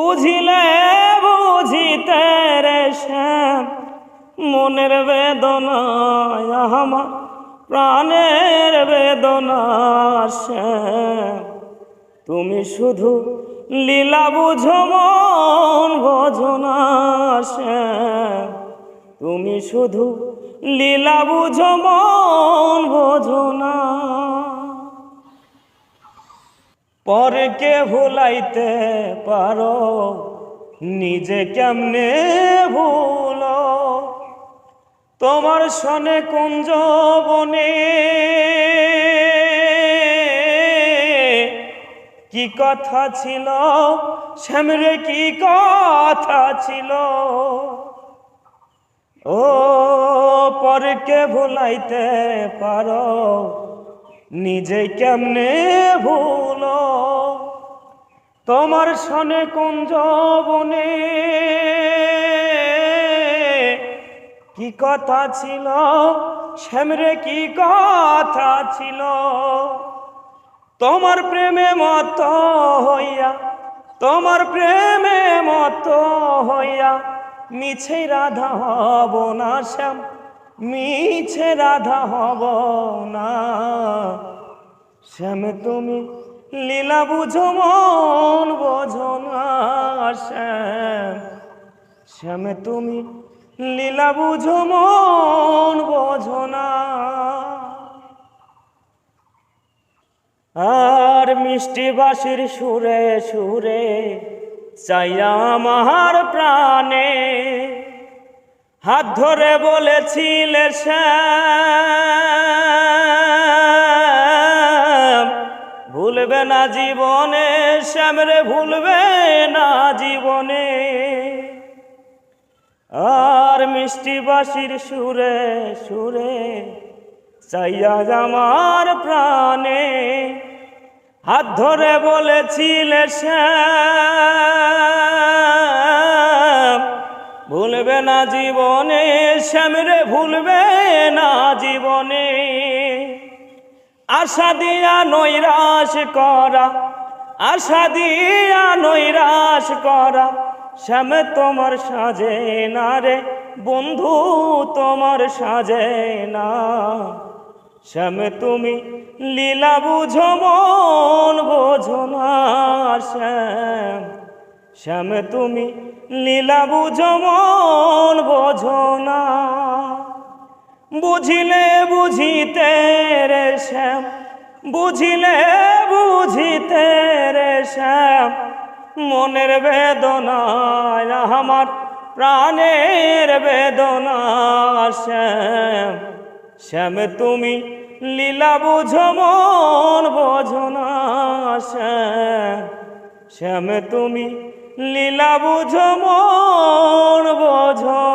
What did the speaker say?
বুঝিলে বুঝিতে রে শ্যাম, মনের বেদনায় আমার, প্রাণের বেদনা শ্যাম। তুমি শুধু লীলা বুঝো, মন বোঝো না শ্যাম। তুমি শুধু লীলা বুঝো, মন বোঝো না পরকে ভুলাইতে পারো, নিজে কেমনে ভুলো? তোমার সনে কুঞ্জ বনে, কি কথা ছিল? শ্যামরে কি কথা ছিল? ও পরকে ভুলাইতে পারো, নিজে কেমনে ভুলো? তোমার সনে কুঞ্জ বনে। কি কথা ছিল? শ্যামরে কি কথা ছিল? তোমার প্রেমে মত হইয়া, তোমার প্রেমে মত হইয়া, মিছে রাধা হব না শ্যাম, মিছে রাধা হব না। শ্যাম, তুমি লীলা বুঝো, মন বোঝো না, শ্যাম। শ্যাম, তুমি লীলা বুঝো, মন বোঝো না। আর মিষ্টি বাসির সুরে সুরে চাইয়া আমার প্রাণে। হাত ধরে বলেছিলে, শ্যাম। ভুলবে না জীবনে, শ্যামরে ভুলবে না জীবনে। আর মিষ্টি বাসির সুরে সুরে চাইয়া আমার প্রাণে। হাত ধরে বলেছিলে, শ্যাম, ভুলবে না জীবনে, শ্যামরে ভুলবে না জীবনে। আশা দিয়া নৈরাশ করা, আশা দিয়া নৈরাশ করা। শ্যাম তোমার সাজে না রে, বন্ধু তোমার সাজে না। শ্যাম তুমি লীলা বুঝো, মন বোঝো না শ্যাম। শ্যাম তুমি লীলা বুঝো, মন বোঝো না। বুঝিলে বুঝিতে রে শ্যাম, বুঝিলে বুঝিতে রে শ্যাম। মনের বেদনায় আমার, প্রাণের বেদনা শ্যাম। শ্যাম, তুমি লীলা বুঝো, মন বোঝো না শ্যাম। শ্যাম, তুমি লীলা বুঝো, মন বোঝো